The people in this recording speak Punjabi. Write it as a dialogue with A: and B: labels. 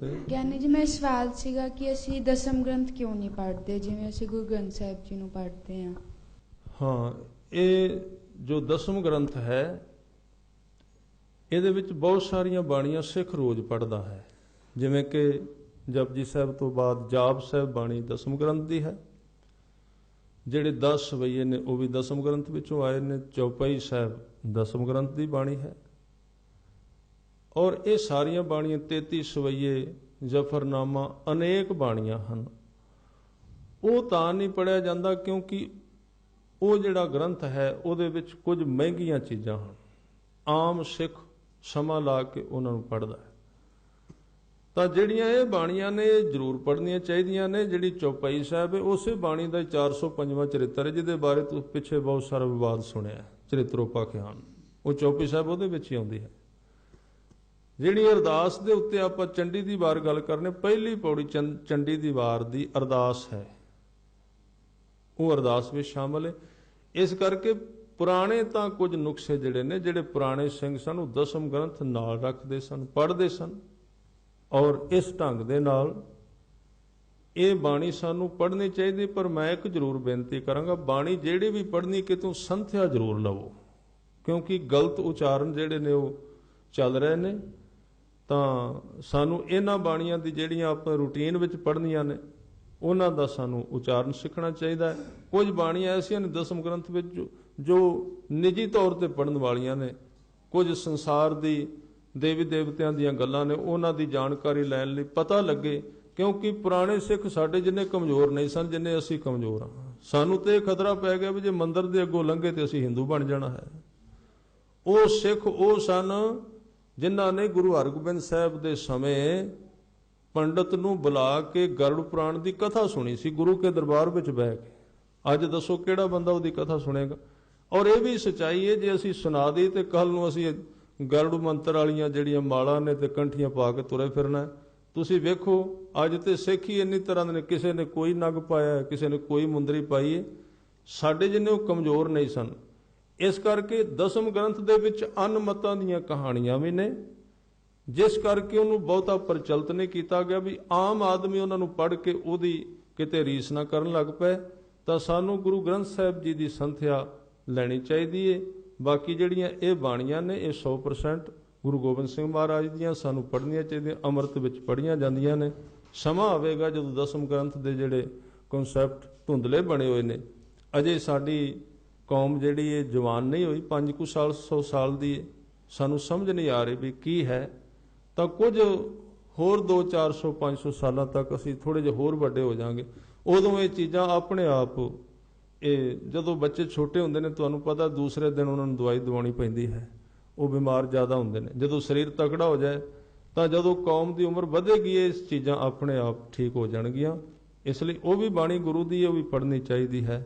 A: ਤੇ
B: ਗਿਆਨੀ ਜੀ ਮੇਰਾ ਸਵਾਲ ਸੀਗਾ ਕਿ ਅਸੀਂ ਦਸਮ ਗ੍ਰੰਥ ਕਿਉਂ ਨਹੀਂ ਪੜ੍ਹਦੇ? ਜਿਵੇਂ ਅਸੀਂ ਗੁਰੂ ਗ੍ਰੰਥ ਸਾਹਿਬ ਜੀ ਨੂੰ ਪੜ੍ਹਦੇ ਹਾਂ।
A: ਹਾਂ ਇਹ ਜੋ ਦਸਮ ਗ੍ਰੰਥ ਹੈ ਇਹਦੇ ਵਿੱਚ ਬਹੁਤ ਸਾਰੀਆਂ ਬਾਣੀਆਂ ਸਿੱਖ ਰੋਜ਼ ਪੜ੍ਹਦਾ ਹੈ। ਜਿਵੇਂ ਕਿ ਜਪਜੀ ਸਾਹਿਬ ਤੋਂ ਬਾਅਦ ਜਾਪ ਸਾਹਿਬ ਬਾਣੀ ਦਸਮ ਗ੍ਰੰਥ ਦੀ ਹੈ। ਜਿਹੜੇ 10 ਸਵਈਏ ਨੇ ਉਹ ਵੀ ਦਸਮ ਗ੍ਰੰਥ ਵਿੱਚੋਂ ਆਏ ਨੇ। ਚੌਪਈ ਸਾਹਿਬ ਦਸਮ ਗ੍ਰੰਥ ਦੀ ਬਾਣੀ ਹੈ। ਔਰ ਇਹ ਸਾਰੀਆਂ ਬਾਣੀਆਂ 33 ਸਵਈਏ ਜਫਰਨਾਮਾ ਅਨੇਕ ਬਾਣੀਆਂ ਹਨ। ਉਹ ਤਾਂ ਨਹੀਂ ਪੜਿਆ ਜਾਂਦਾ ਕਿਉਂਕਿ ਉਹ ਜਿਹੜਾ ਗ੍ਰੰਥ ਹੈ ਉਹਦੇ ਵਿੱਚ ਕੁਝ ਮਹਿੰਗੀਆਂ ਚੀਜ਼ਾਂ ਹਨ। ਆਮ ਸਿੱਖ ਸਮਾਂ ਲਾ ਕੇ ਉਹਨਾਂ ਨੂੰ ਪੜ੍ਹਦਾ ਹੈ। ਤਾਂ ਜਿਹੜੀਆਂ ਇਹ ਬਾਣੀਆਂ ਨੇ ਇਹ ਜ਼ਰੂਰ ਪੜ੍ਹਨੀਆਂ ਚਾਹੀਦੀਆਂ ਨੇ। ਜਿਹੜੀ ਚੌਪਾਈ ਸਾਹਿਬ ਹੈ ਉਸੇ ਬਾਣੀ ਦਾ 405ਵਾਂ ਚਰਿੱਤਰ ਹੈ ਜਿਹਦੇ ਬਾਰੇ ਤੁਸੀਂ ਪਿੱਛੇ ਬਹੁਤ ਸਾਰਾ ਵਿਵਾਦ ਸੁਣਿਆ ਹੈ, ਚਰਿੱਤਰੋਪਾਖਿਆਨ। ਉਹ ਚੌਪਈ ਸਾਹਿਬ ਉਹਦੇ ਵਿੱਚ ਹੀ ਆਉਂਦੀ ਹੈ। ਜਿਹੜੀ ਅਰਦਾਸ ਦੇ ਉੱਤੇ ਆਪਾਂ ਚੰਡੀ ਦੀ ਵਾਰ ਗੱਲ ਕਰਨੇ, ਪਹਿਲੀ ਪੌੜੀ ਚੰ- ਚੰਡੀ ਦੀ ਵਾਰ ਦੀ ਅਰਦਾਸ ਹੈ। ਉਹ ਅਰਦਾਸ ਵਿੱਚ ਸ਼ਾਮਲ ਹੈ। ਇਸ ਕਰਕੇ ਪੁਰਾਣੇ ਤਾਂ ਕੁਝ ਨੁਕਸੇ ਜਿਹੜੇ ਨੇ, ਜਿਹੜੇ ਪੁਰਾਣੇ ਸਿੰਘ ਸਨ, ਉਹ ਦਸਮ ਗ੍ਰੰਥ ਨਾਲ ਰੱਖਦੇ ਸਨ, ਪੜ੍ਹਦੇ ਸਨ ਔਰ ਇਸ ਢੰਗ ਦੇ ਨਾਲ ਇਹ ਬਾਣੀ ਸਾਨੂੰ ਪੜ੍ਹਨੀ ਚਾਹੀਦੀ, ਪਰ ਮੈਂ ਇੱਕ ਜ਼ਰੂਰ ਬੇਨਤੀ ਕਰਾਂਗਾ, ਬਾਣੀ ਜਿਹੜੀ ਵੀ ਪੜ੍ਹਨੀ, ਕਿਤੋਂ ਸੰਥਿਆ ਜ਼ਰੂਰ ਲਵੋ। ਕਿਉਂਕਿ ਗਲਤ ਉਚਾਰਨ ਜਿਹੜੇ ਨੇ ਉਹ ਚੱਲ ਰਹੇ ਨੇ ਤਾਂ ਸਾਨੂੰ ਇਹਨਾਂ ਬਾਣੀਆਂ ਦੀ ਜਿਹੜੀਆਂ ਆਪਾਂ ਰੂਟੀਨ ਵਿੱਚ ਪੜ੍ਹਨੀਆਂ ਨੇ, ਉਹਨਾਂ ਦਾ ਸਾਨੂੰ ਉਚਾਰਨ ਸਿੱਖਣਾ ਚਾਹੀਦਾ ਹੈ। ਕੁਝ ਬਾਣੀਆਂ ਐਸੀਆਂ ਨੇ ਦਸਮ ਗ੍ਰੰਥ ਵਿੱਚ ਜੋ- ਨਿੱਜੀ ਤੌਰ ਤੇ ਪੜਨ ਵਾਲੀਆਂ ਨੇ, ਕੁਝ ਸੰਸਾਰ ਦੀ ਦੇਵੀ ਦੇਵਤਿਆਂ ਦੀਆਂ ਗੱਲਾਂ ਨੇ, ਉਹਨਾਂ ਦੀ ਜਾਣਕਾਰੀ ਲੈਣ ਲਈ ਪਤਾ ਲੱਗੇ, ਕਿਉਂਕਿ ਪੁਰਾਣੇ ਸਿੱਖ ਸਾਡੇ ਜਿੰਨੇ ਕਮਜ਼ੋਰ ਨਹੀਂ ਸਨ, ਜਿੰਨੇ ਅਸੀਂ ਕਮਜ਼ੋਰ ਹਾਂ। ਸਾਨੂੰ ਤੇ ਇਹ ਖਤਰਾ ਪੈ ਗਿਆ ਵੀ ਜੇ ਮੰਦਰ ਦੇ ਅੱਗੋਂ ਲੰਘੇ ਤੇ ਅਸੀਂ ਹਿੰਦੂ ਬਣ ਜਾਣਾ ਹੈ। ਉਹ ਸਿੱਖ, ਉਹ ਸਨ ਜਿਨ੍ਹਾਂ ਨੇ ਗੁਰੂ ਹਰਗੋਬਿੰਦ ਸਾਹਿਬ ਦੇ ਸਮੇਂ ਪੰਡਤ ਨੂੰ ਬੁਲਾ ਕੇ ਗਰੁੜ ਪੁਰਾਣ ਦੀ ਕਥਾ ਸੁਣੀ ਸੀ, ਗੁਰੂ ਕੇ ਦਰਬਾਰ ਵਿੱਚ ਬਹਿ ਕੇ। ਅੱਜ ਦੱਸੋ ਕਿਹੜਾ ਬੰਦਾ ਉਹਦੀ ਕਥਾ ਸੁਣੇਗਾ? ਔਰ ਇਹ ਵੀ ਸਚਾਈ ਹੈ, ਜੇ ਅਸੀਂ ਸੁਣਾ ਦੇ ਤੇ ਕੱਲ ਨੂੰ ਅਸੀਂ ਗਰੜ ਮੰਤਰ ਵਾਲੀਆਂ ਜਿਹੜੀਆਂ ਮਾਲਾਂ ਨੇ ਤੇ ਕੰਠੀਆਂ ਪਾ ਕੇ ਤੁਰੇ ਫਿਰਨਾ ਤੁਸੀਂ ਵੇਖੋ, ਅੱਜ ਤੇ ਸਿੱਖ ਹੀ ਇੰਨੀ ਤਰ੍ਹਾਂ ਦੇ ਨੇ, ਕਿਸੇ ਨੇ ਕੋਈ ਨਗ ਪਾਇਆ ਕਿਸੇ ਨੇ ਕੋਈ ਮੁੰਦਰੀ ਪਾਈ ਹੈ। ਸਾਡੇ ਜਿੰਨੇ ਉਹ ਕਮਜ਼ੋਰ ਨਹੀਂ ਸਨ। ਇਸ ਕਰਕੇ ਦਸਮ ਗ੍ਰੰਥ ਦੇ ਵਿੱਚ ਅਨਮਤਾਂ ਦੀਆਂ ਕਹਾਣੀਆਂ ਵੀ ਨੇ, ਜਿਸ ਕਰਕੇ ਉਹਨੂੰ ਬਹੁਤਾ ਪ੍ਰਚਲਿਤ ਨਹੀਂ ਕੀਤਾ ਗਿਆ ਵੀ ਆਮ ਆਦਮੀ ਉਹਨਾਂ ਨੂੰ ਪੜ੍ਹ ਕੇ ਉਹਦੀ ਕਿਤੇ ਰੀਸ ਨਾ ਕਰਨ ਲੱਗ ਪਏ, ਤਾਂ ਸਾਨੂੰ ਗੁਰੂ ਗ੍ਰੰਥ ਸਾਹਿਬ ਜੀ ਦੀ ਸੰਥਿਆ ਲੈਣੀ ਚਾਹੀਦੀ ਏ। ਬਾਕੀ ਜਿਹੜੀਆਂ ਇਹ ਬਾਣੀਆਂ ਨੇ, ਇਹ 100% ਗੁਰੂ ਗੋਬਿੰਦ ਸਿੰਘ ਮਹਾਰਾਜ ਦੀਆਂ ਸਾਨੂੰ ਪੜ੍ਹਨੀਆਂ ਚਾਹੀਦੀਆਂ, ਅੰਮ੍ਰਿਤ ਵਿੱਚ ਪੜ੍ਹੀਆਂ ਜਾਂਦੀਆਂ ਨੇ। ਸਮਾਂ ਆਵੇਗਾ ਜਦੋਂ ਦਸਮ ਗ੍ਰੰਥ ਦੇ ਜਿਹੜੇ ਕਨਸੈਪਟ ਧੁੰਦਲੇ ਬਣੇ ਹੋਏ ਨੇ। ਅਜੇ ਸਾਡੀ ਕੌਮ ਜਿਹੜੀ ਇਹ ਜਵਾਨ ਨਹੀਂ ਹੋਈ 5 ਕੁ ਸਾਲ 100 ਸਾਲ ਦੀ ਹੈ। ਸਾਨੂੰ ਸਮਝ ਨਹੀਂ ਆ ਰਹੀ ਵੀ ਕੀ ਹੈ। ਤਾਂ ਕੁਝ ਹੋਰ 2 400 500 ਸਾਲਾਂ ਤੱਕ ਅਸੀਂ ਥੋੜੇ ਜਿਹਾ ਹੋਰ ਵੱਡੇ ਹੋ ਜਾਾਂਗੇ। ਉਦੋਂ ਇਹ ਚੀਜ਼ਾਂ ਆਪਣੇ ਆਪ, ਇਹ ਜਦੋਂ ਬੱਚੇ ਛੋਟੇ ਹੁੰਦੇ ਨੇ, ਤੁਹਾਨੂੰ ਪਤਾ ਦੂਸਰੇ ਦਿਨ ਉਹਨਾਂ ਨੂੰ ਦਵਾਈ ਦਵਾਉਣੀ ਪੈਂਦੀ ਹੈ। ਉਹ ਬਿਮਾਰ ਜ਼ਿਆਦਾ ਹੁੰਦੇ ਨੇ। ਜਦੋਂ ਸਰੀਰ ਤਕੜਾ ਹੋ ਜਾਏ, ਤਾਂ ਜਦੋਂ ਕੌਮ ਦੀ ਉਮਰ ਵਧੇਗੀ, ਇਹ ਚੀਜ਼ਾਂ ਆਪਣੇ ਆਪ ਠੀਕ ਹੋ ਜਾਣਗੀਆਂ। ਇਸ ਲਈ ਉਹ ਵੀ ਬਾਣੀ ਗੁਰੂ ਦੀ, ਉਹ ਵੀ ਪੜ੍ਹਨੀ ਚਾਹੀਦੀ ਹੈ।